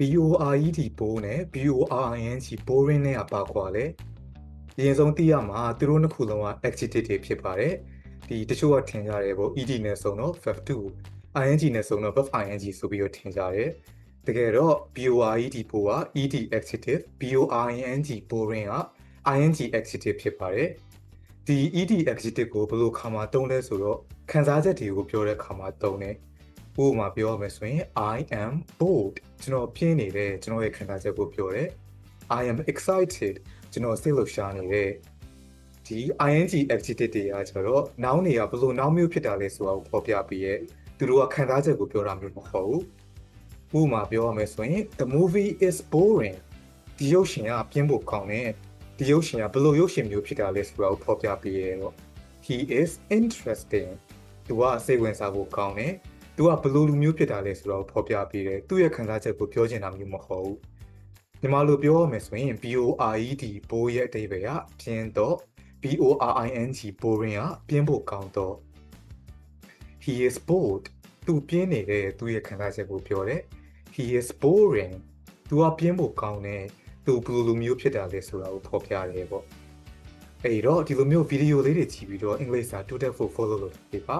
BORED ဘိုးနဲ့ BORING boring နဲ့ကပါခွာလဲအရင်ဆုံးသိရမှာသူတို့နှစ်ခုလုံးက adjective တွေဖြစ်ပါတယ်ဒီတချို့ကထင်ကြတယ်ပေါ့ ed နဲ့ဆိုတော့ verb to ing နဲ့ဆိုတော့ verb ing ဆိုပြီးတော့ထင်ကြတယ်တကယ်တော့ BORED ဘိုးက ed adjective BORING boring က ing adjective ဖြစ်ပါတယ်ဒီ ed adjective ကိုဘယ်လိုခါမှာသုံးလဲဆိုတော့ခံစားချက်တွေကိုပြောတဲ့ခါမှာသုံးတယ် ဥပမာပြောရမယ်ဆိုရင် I am bored ကျွန်တော်ပြင်းနေတယ်ကျွန်တော်ရဲ့ခံစားချက်ကိုပြောတယ် I am excited ကျွန်တော်စိတ်လှုပ်ရှားနေတယ်ဒီ ing adjective တွေကကျတော့ noun တွေကဘယ်လို noun မျိုးဖြစ်တာလဲဆိုတာကိုဖော်ပြပြီးရဲ့သူတို့ကခံစားချက်ကိုပြောတာမျိုးမဟုတ်ဘူးဥပမာပြောရမယ်ဆိုရင် the movie is boring ဒီရုပ်ရှင်ကပြင်းဖို့ကောင်းတယ်ဒီရုပ်ရှင်ကဘယ်လိုရုပ်ရှင်မျိုးဖြစ်တာလဲဆိုတာကိုဖော်ပြပြီးရဲ့တော့ he is interesting သူကစိတ်ဝင်စားဖို့ကောင်းတယ် သူကဘယ်လိုလူမျိုးဖြစ်တာလဲဆိုတော့ဖော်ပြပေးတယ်သူ့ရဲ့ခံစားချက်ကိုပြောချင်တာမျိုးမဟုတ်ဘူးညီမလိုပြောရမယ်ဆိုရင် BORED ဘိုးရဲ့အဓိပ္ပာယ်ကပြင်းတော့ BORING boring ကပြင်းဖို့ကောင်းတော့ he is bored သူပြင်းနေတဲ့သူ့ရဲ့ခံစားချက်ကိုပြောတယ် he is boring သူကပြင်းဖို့ကောင်းတယ်သူဘယ်လိုလူမျိုးဖြစ်တာလဲဆိုတာကိုဖော်ပြတယ်ပေါ့အဲ့တော့ဒီလိုမျိုးဗီဒီယိုလေးတွေကြည့်ပြီးတော့အင်္ဂလိပ်စာတိုးတက်ဖို့ follow လုပ်ပေးပါ